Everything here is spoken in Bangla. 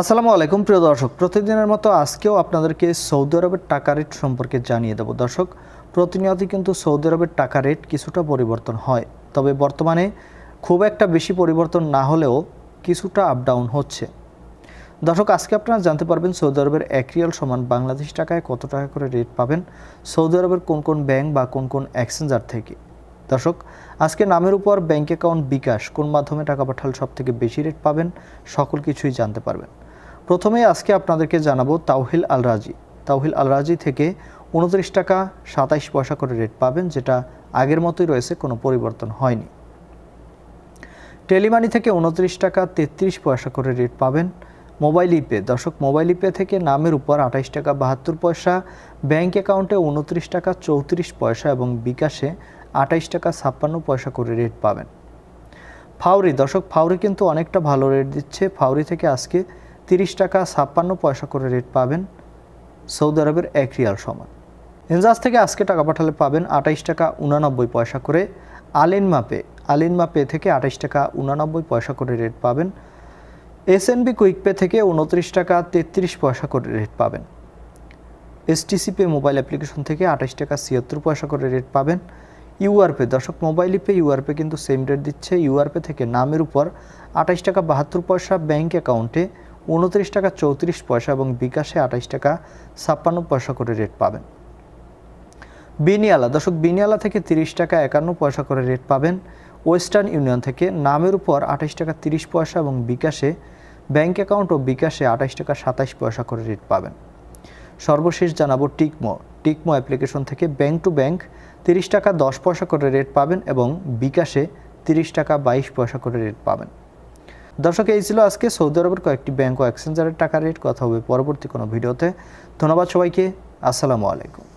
আসসালামু আলাইকুম, প্রিয় দর্শক। প্রতিদিনের মতো আজকেও আপনাদেরকে সৌদি আরবের টাকা রেট সম্পর্কে জানিয়ে দেব। দর্শক, প্রতিনিয়তই কিন্তু সৌদি আরবের টাকা রেট কিছুটা পরিবর্তন হয়। তবে বর্তমানে খুব একটা বেশি পরিবর্তন না হলেও কিছুটা আপ ডাউন হচ্ছে। দর্শক, আজকে আপনারা জানতে পারবেন সৌদি আরবের এক রিয়াল সমান বাংলাদেশ টাকায় কত টাকা করে রেট পাবেন সৌদি আরবের কোন কোন ব্যাংক বা কোন কোন এক্সচেঞ্জার থেকে। দর্শক, আজকে নামের উপর ব্যাংক অ্যাকাউন্ট বিকাশ কোন মাধ্যমে টাকা পাঠালে সব থেকে বেশি রেট পাবেন সকল কিছুই জানতে পারবেন। প্রথমেই আজকে আপনাদেরকে জানাব তাওহিল আল রাজি তাওহিল আল রাজি থেকে উনত্রিশ টাকা সাতাইশ পয়সা করে রেট পাবেন, যেটা আগের মতোই রয়েছে, কোনো পরিবর্তন হয়নি। টেলিমানি থেকে উনত্রিশ টাকা তেত্রিশ পয়সা করে রেট পাবেন। মোবাইল ইপে, দর্শক, মোবাইল ইপে থেকে নামের উপর আঠাইশ টাকা বাহাত্তর পয়সা, ব্যাংক অ্যাকাউন্টে উনত্রিশ টাকা চৌত্রিশ পয়সা এবং বিকাশে আঠাইশ টাকা ছাপ্পান্ন পয়সা করে রেট পাবেন। ফাউরি দর্শক ফাউরি কিন্তু অনেকটা ভালো রেট দিচ্ছে। ফাউরি থেকে আজকে তিরিশ টাকা ছাপ্পান্ন পয়সা করে রেট পাবেন সৌদি আরবের এক রিয়াল সমান। এনজাজ থেকে আজকে টাকা পাঠালে পাবেন আঠাইশ টাকা উনানব্বই পয়সা করে আলিন মাপে। আলিন মাপে থেকে আঠাইশ টাকা উনানব্বই পয়সা করে রেট পাবেন। এসএনবি কুইক পে থেকে উনত্রিশ টাকা তেত্রিশ পয়সা করে রেট পাবেন। এসটিসি পে মোবাইল অ্যাপ্লিকেশন থেকে আঠাইশ টাকা ছিয়াত্তর পয়সা করে রেট পাবেন। ইউআরপে দর্শক, মোবাইল পে ইউআরপে কিন্তু সেম রেট দিচ্ছে। ইউআরপে থেকে নামের উপর আঠাইশ টাকা বাহাত্তর পয়সা ব্যাংক অ্যাকাউন্টে উনত্রিশ টাকা চৌত্রিশ পয়সা এবং বিকাশে আঠাইশ টাকা ছাপ্পান্ন পয়সা করে রেট পাবেন। বিনিয়ালা, দর্শক, বিনিয়ালা থেকে তিরিশ টাকা একান্ন পয়সা করে রেট পাবেন। ওয়েস্টার্ন ইউনিয়ন থেকে নামের উপর আঠাইশ টাকা তিরিশ পয়সা এবং বিকাশে, ব্যাংক অ্যাকাউন্ট ও বিকাশে আঠাইশ টাকা সাতাইশ পয়সা করে রেট পাবেন। সর্বশেষ জানাব টিকমো। টিকমো অ্যাপ্লিকেশন থেকে ব্যাংক টু ব্যাংক তিরিশ টাকা দশ পয়সা করে রেট পাবেন এবং বিকাশে তিরিশ টাকা বাইশ পয়সা করে রেট পাবেন। দর্শক, এই ছিল আজকে সৌদি আরবের কয়েকটি ব্যাঙ্ক ও এক্সচেঞ্জারের টাকা রেট কথা হবে পরবর্তী কোনো ভিডিওতে। ধন্যবাদ সবাইকে, আসসালামু আলাইকুম।